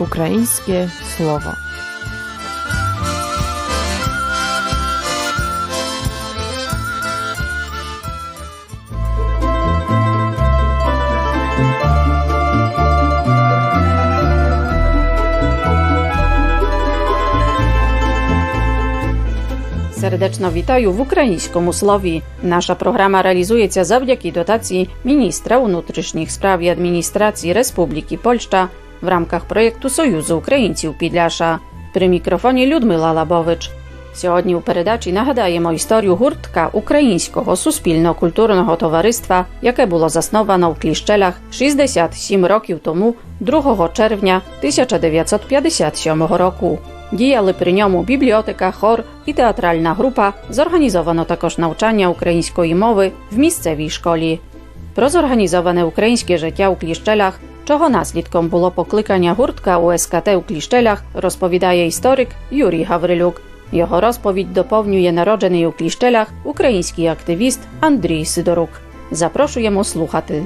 ukraińskie słowo. Serdeczno witaju w ukraińskom usłowi. Nasza programa realizuje się dzięki dotacji Ministra Unutrzysznych Spraw i Administracji Republiki Polszcza в рамках проєкту Союзу українців Підляша. При мікрофоні Людмила Лабович. Сьогодні у передачі нагадаємо історію гуртка Українського суспільно-культурного товариства, яке було засновано в Кліщелях 67 років тому, 2 червня 1957 року. Діяли при ньому бібліотека, хор і театральна група. Зорганізовано також навчання української мови в місцевій школі. Про зорганізоване українське життя у Кліщелях, чого наслідком було покликання гуртка УСКТ у Кліщелях, розповідає історик Юрій Гаврилюк. Його розповідь доповнює народжений у Кліщелях український активіст Андрій Сидорук. Запрошуємо слухати.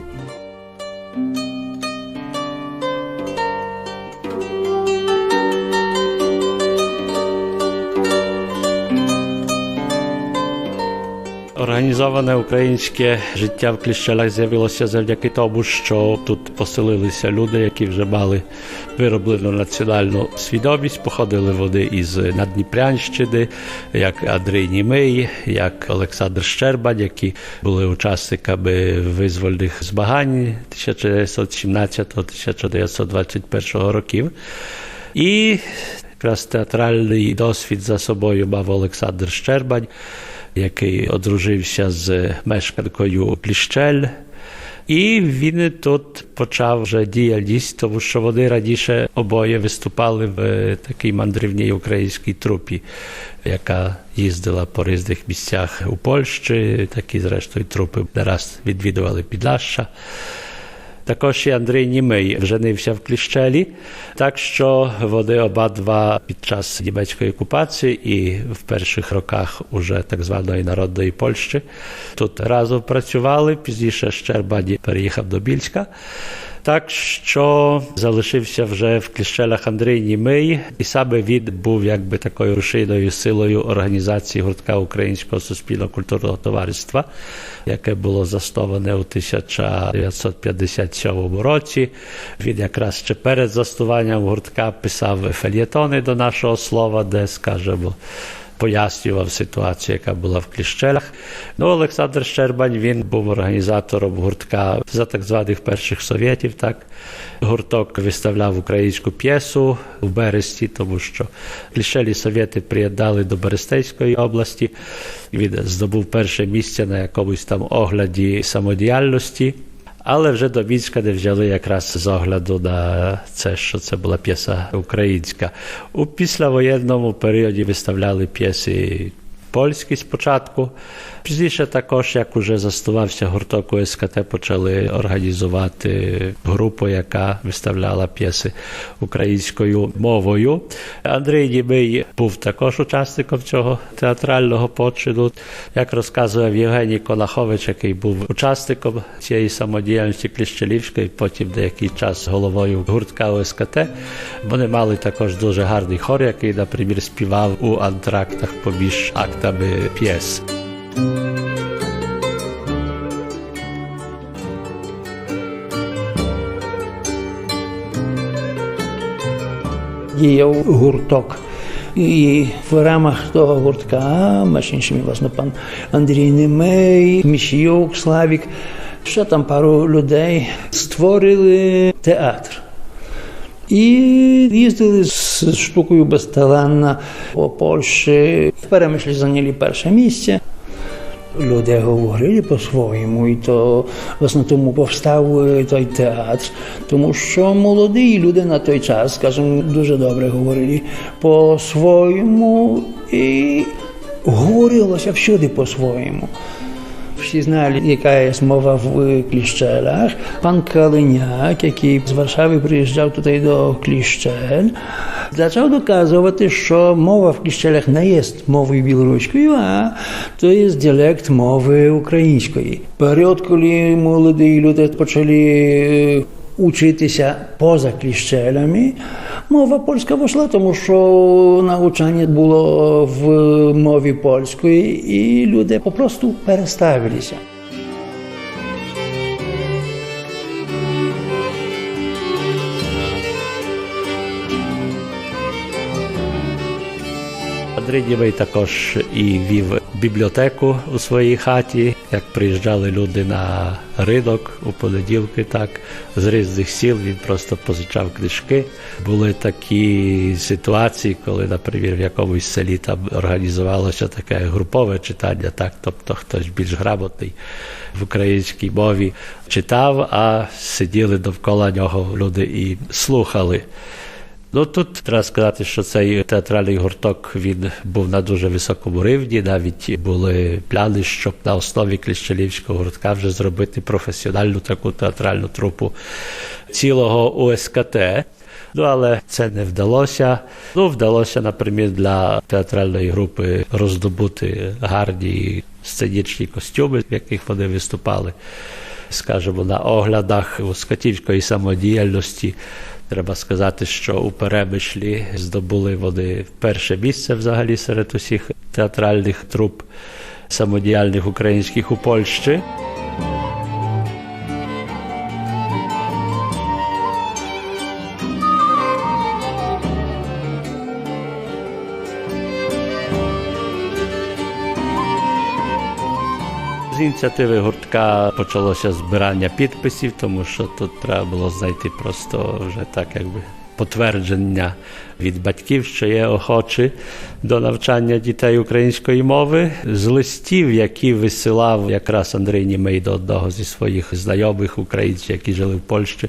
Організоване українське життя в Кліщелах з'явилося завдяки тому, що тут поселилися люди, які вже мали вироблену національну свідомість. Походили вони із Надніпрянщини, як Андрій Німий, як Олександр Щербань, які були учасниками визвольних змагань 1917-1921 років. І якраз театральний досвід за собою мав Олександр Щербань який одружився з мешканкою Пліщель. І він тут почав вже діяльність, тому що вони раніше обоє виступали в такій мандрівній українській трупі, яка їздила по різних місцях у Польщі. Такі, зрештою, трупи не раз відвідували Підлаща. Також і Андрій Німий вженився в Кліщелі, так що вони обидва під час німецької окупації і в перших роках уже так званої народної Польщі тут разом працювали. Пізніше Щербані переїхав до Більська. Так що залишився вже в Кліщелях Андрій Німий, і саме він був якби такою рушійною силою організації гуртка Українського суспільно-культурного товариства, яке було засноване у 1957 році. Він якраз ще перед заснуванням гуртка писав фельєтони до нашого слова, де скажемо пояснював ситуацію, яка була в Кліщелях. Ну, Олександр Щербань він був організатором гуртка за так званих перших совєтів. Так гурток виставляв українську п'єсу в Бересті, тому що Кліщелі совєти приєднали до Берестейської області. Він здобув перше місце на якомусь там огляді самодіяльності. Але вже до Мінська не взяли якраз з огляду на це, що це була п'єса українська. У післявоєнному періоді виставляли п'єси польські спочатку. Пізніше також, як уже заснувався гурток УСКТ, почали організувати групу, яка виставляла п'єси українською мовою. Андрій Німий був також учасником цього театрального почину. Як розказував Євгеній Конахович, який був учасником цієї самодіяльності Кліщелівської, потім деякий час головою гуртка ОСКТ. Вони мали також дуже гарний хор, який, наприклад, співав у антрактах поміж актами п'єс. діяв гурток. І в рамах того гуртка, іншими, власне, пан Андрій Немей, Міщіюк, Славік, ще там пару людей створили театр. І їздили з штукою безталанна по Польщі. В Перемишлі зайняли перше місце. Люди говорили по-своєму, і то власне тому повстав той театр, тому що молоді люди на той час, скажімо, дуже добре говорили по-своєму, і говорилося всюди по-своєму. Всі знали, яка є мова в Кліщелах. Пан Калиняк, який з Варшави приїжджав туди до Кліщель, почав доказувати, що мова в Кліщелях не є мовою білоруською, а то є діалект мови української. Період, коли молоді люди почали учитися поза кліщелями, Мова польська вийшла, тому що навчання було в мові польської, і люди попросту переставилися. Німей також і вів бібліотеку у своїй хаті. Як приїжджали люди на ринок у понеділки, так з різних сіл він просто позичав книжки. Були такі ситуації, коли, наприклад, в якомусь селі там організувалося таке групове читання, так, тобто хтось більш грамотний в українській мові читав, а сиділи довкола нього люди і слухали. Ну тут треба сказати, що цей театральний гурток він був на дуже високому рівні. Навіть були пляни, щоб на основі Кліщелівського гуртка вже зробити професіональну таку театральну трупу цілого УСКТ. Ну, але це не вдалося. Ну, вдалося, наприклад, для театральної групи роздобути гарні сценічні костюми, в яких вони виступали, скажімо, на оглядах у скотівської самодіяльності. Треба сказати, що у Перемишлі здобули вони перше місце взагалі серед усіх театральних труп самодіяльних українських у Польщі. З ініціативи гуртка почалося збирання підписів, тому що тут треба було знайти просто вже так, якби потвердження від батьків, що є охочі до навчання дітей української мови. З листів, які висилав якраз Андрій Німей до одного зі своїх знайомих українців, які жили в Польщі,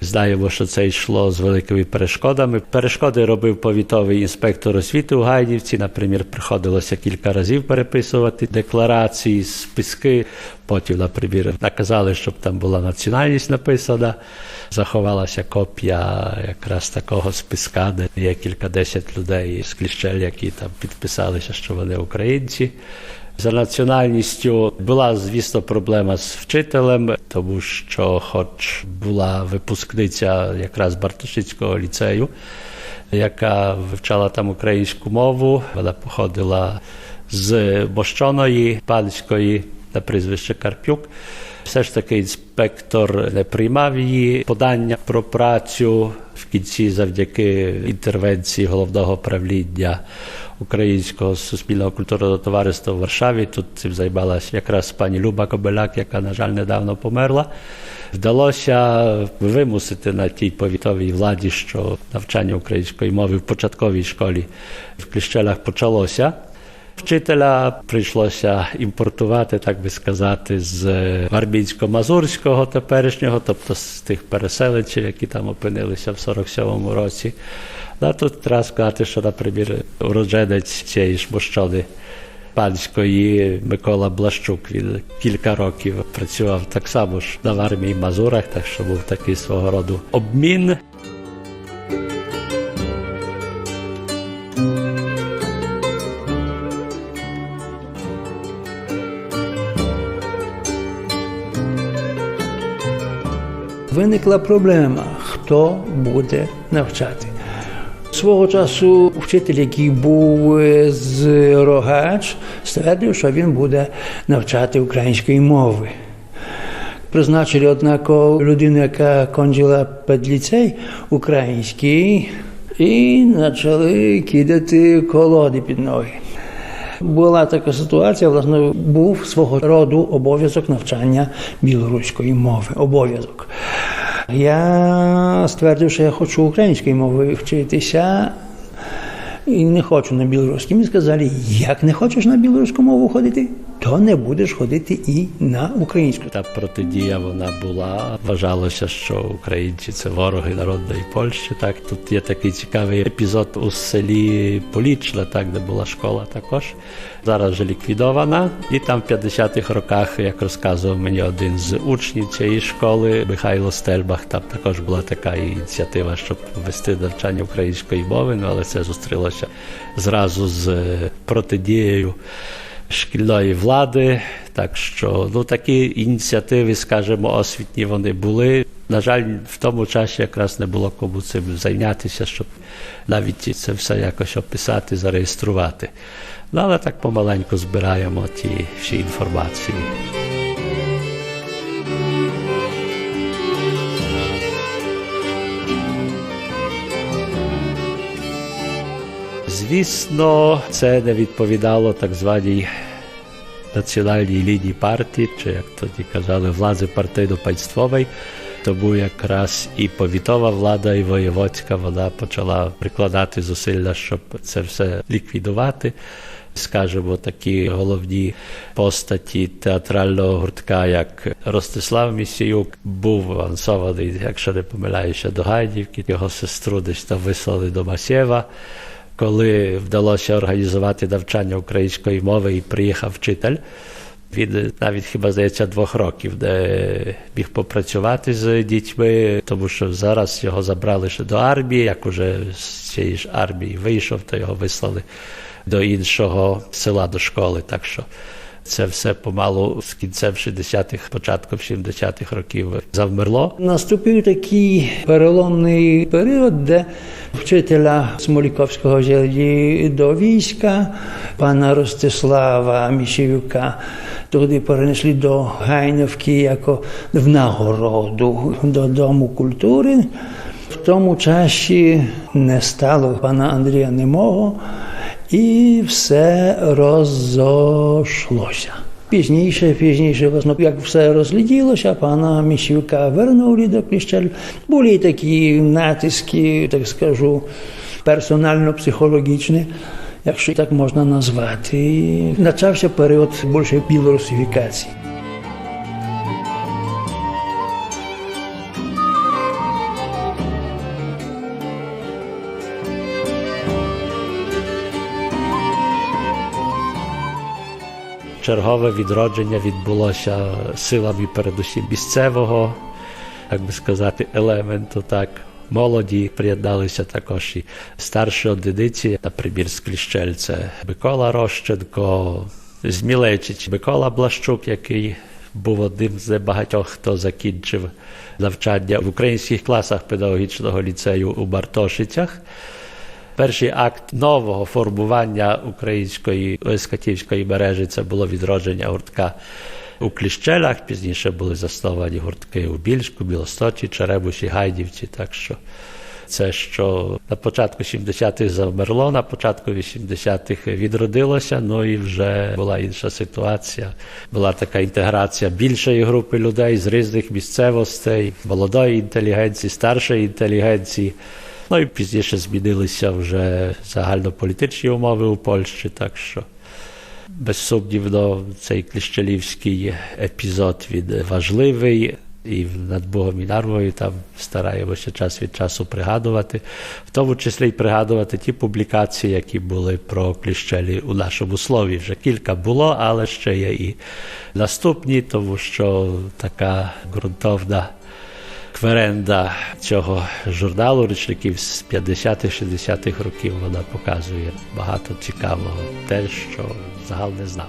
знаємо, що це йшло з великими перешкодами. Перешкоди робив повітовий інспектор освіти у Гайдівці. Наприклад, приходилося кілька разів переписувати декларації, списки. Потім, наприклад, наказали, щоб там була національність написана. Заховалася копія якраз такого списка, де є кількадесят людей з кліщель, які там підписалися, що вони українці. За національністю була, звісно, проблема з вчителем, тому що, хоч була випускниця якраз Бартошицького ліцею, яка вивчала там українську мову, вона походила з Бощоної панської на прізвище Карпюк. Все ж таки інспектор не приймав її подання про працю в кінці завдяки інтервенції головного правління Українського суспільного культурного товариства в Варшаві. Тут цим займалася якраз пані Люба Кобеляк, яка, на жаль, недавно померла. Вдалося вимусити на тій повітовій владі, що навчання української мови в початковій школі в Кліщелях почалося. Вчителя прийшлося імпортувати, так би сказати, з Армінсько-Мазурського теперішнього, тобто з тих переселенців, які там опинилися в 47-му році. А тут треба сказати, що, наприклад, уродженець цієї ж мощони панської Микола Блащук, він кілька років працював так само ж на армії Мазурах, так що був такий свого роду обмін. Виникла проблема, хто буде навчати. Свого часу вчитель, який був е, з Рогач, ствердив, що він буде навчати української мови. Призначили, однако, людину, яка кончила педліцей український, і почали кидати колоди під ноги. Була така ситуація, власне, був свого роду обов'язок навчання білоруської мови. Обов'язок. Я ствердив, що я хочу української мови вчитися і не хочу на білоруській. Мені сказали, як не хочеш на білоруську мову ходити, то не будеш ходити і на українську. Та протидія вона була. Вважалося, що українці це вороги народної Польщі. Так тут є такий цікавий епізод у селі Полічна, так де була школа також. Зараз вже ліквідована. І там в 50-х роках, як розказував мені один з учнів цієї школи, Михайло Стельбах, там також була така ініціатива, щоб ввести навчання української мови, ну але це зустрілося зразу з протидією шкільної влади. Так що ну такі ініціативи, скажімо, освітні вони були. На жаль, в тому часі якраз не було кому цим зайнятися, щоб навіть це все якось описати, зареєструвати. Ну, але так помаленьку збираємо ті всі інформації. Звісно, це не відповідало так званій національній лінії партії, чи як тоді казали, влади партийно-панствової. Тому якраз і повітова влада, і воєводська вона почала прикладати зусилля, щоб це все ліквідувати. Скажімо, такі головні постаті театрального гуртка, як Ростислав Місіюк, був авансований, якщо не помиляюся, до Гайдівки. Його сестру десь там вислали до Масєва. Коли вдалося організувати навчання української мови і приїхав вчитель, він навіть хіба здається двох років, де міг попрацювати з дітьми, тому що зараз його забрали ще до армії. Як уже з цієї ж армії вийшов, то його вислали до іншого села до школи. Так що це все помалу з кінцем 60-х, початком 70-х років завмерло. Наступив такий переломний період, де вчителя Смоліковського взяли до війська, пана Ростислава Мішевюка туди перенесли до Гайнівки як в нагороду до Дому культури. В тому часі не стало пана Андрія Немого, і все розошлося. Пізніше, пізніше, власно, як все розліділося, пана Міщівка вернули до Кліщель. Були такі натиски, так скажу, персонально-психологічні, якщо так можна назвати. І Почався період більше білорусифікації. Чергове відродження відбулося силами передусім місцевого, як би сказати, елементу. Так, молоді приєдналися також і старші одиниці, наприклад, з Кліщель це Микола Рощенко, з Мілечич Микола Блащук, який був одним з небагатьох, хто закінчив навчання в українських класах педагогічного ліцею у Бартошицях. Перший акт нового формування української ескатівської мережі це було відродження гуртка у Кліщелях. Пізніше були засновані гуртки у Більську, Білостоці, Черебуші, Гайдівці. Так що це, що на початку 70-х завмерло, на початку 80-х відродилося, ну і вже була інша ситуація. Була така інтеграція більшої групи людей з різних місцевостей, молодої інтелігенції, старшої інтелігенції. Ну і пізніше змінилися вже загальнополітичні умови у Польщі, так що безсумнівно цей кліщелівський епізод він важливий. І над Богом і Нарвою там стараємося час від часу пригадувати, в тому числі й пригадувати ті публікації, які були про кліщелі у нашому слові. Вже кілька було, але ще є і наступні, тому що така ґрунтовна кверенда цього журналу річників з 50-60-х років вона показує багато цікавого, те, що загал не знав.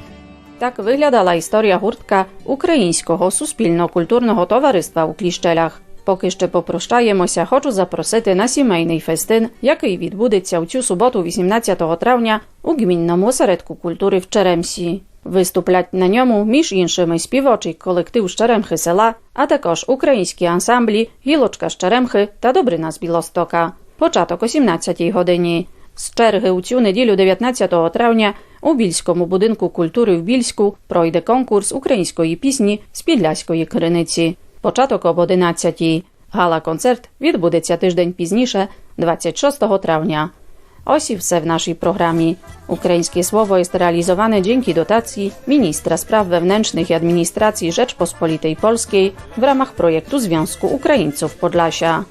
Так виглядала історія гуртка Українського суспільно-культурного товариства у Кліщелях. Поки ще попрощаємося, хочу запросити на сімейний фестин, який відбудеться у цю суботу, 18 травня, у гмінному осередку культури в Черемсі. Виступлять на ньому, між іншими, співочий колектив з села, а також українські ансамблі Гілочка з Черемхи та Добрина з Білостока. Початок о 17-й годині. З черги у цю неділю 19 травня у Більському будинку культури в Більську пройде конкурс української пісні з Підляської криниці. Початок об 11. Гала-концерт відбудеться тиждень пізніше, 26 trawnia. Ось і все w naszej programie. Ukraińskie słowo jest realizowane dzięki dotacji Ministra Spraw Wewnętrznych i Administracji Rzeczpospolitej Polskiej w ramach projektu Związku Ukraińców Podlasia.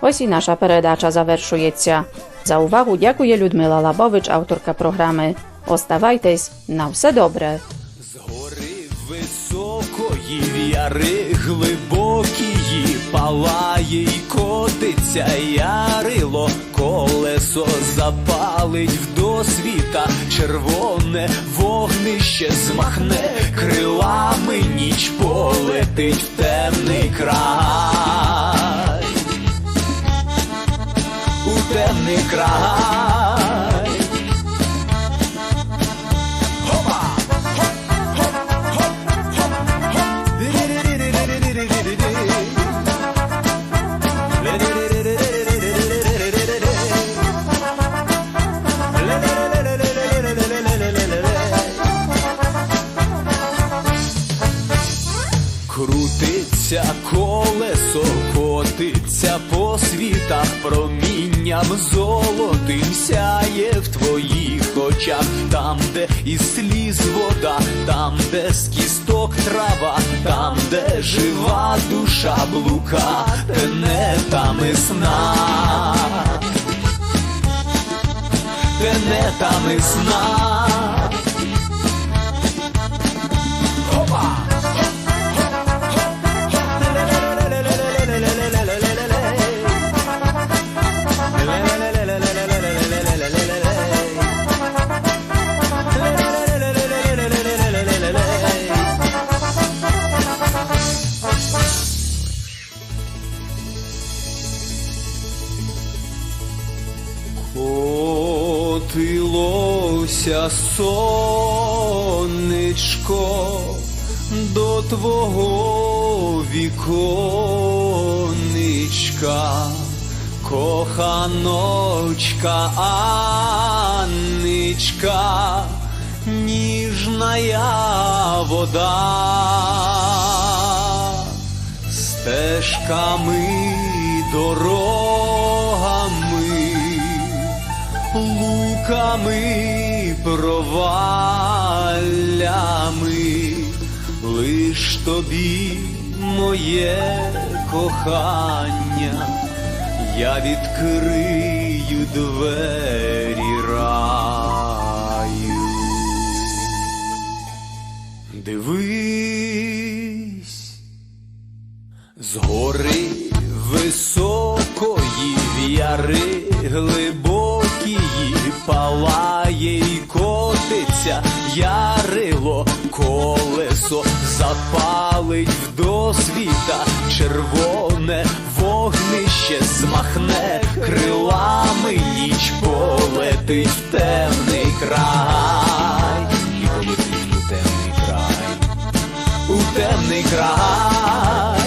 Ось і наша передача завершується. За увагу дякує Людмила Лабович, авторка програми. Оставайтесь на все добре. З гори високої в'яри глибокії палає й котиться, ярило, колесо запалить в досвіта, червоне вогнище змахне, крилами ніч полетить в темний край, у темний край. Котиться по світах, промінням золотим сяє в твоїх очах, там, де із сліз вода, там, де з кісток трава, там, де жива душа блука, не там і сна. Не там і сна. Котилося сонечко до твого віконечка, коханочка Анничка, ніжна вода. Стежками, дорогами, луками, проваллями, лиш тобі моє кохання, я відкрию двері раю. Дивись, Згори високої в'яри глибокії палає й котиться ярило, колесо запалить в досвіта, червоне вогнище змахне крилами, ніч полетить в темний край, і полетить у темний край у темний край.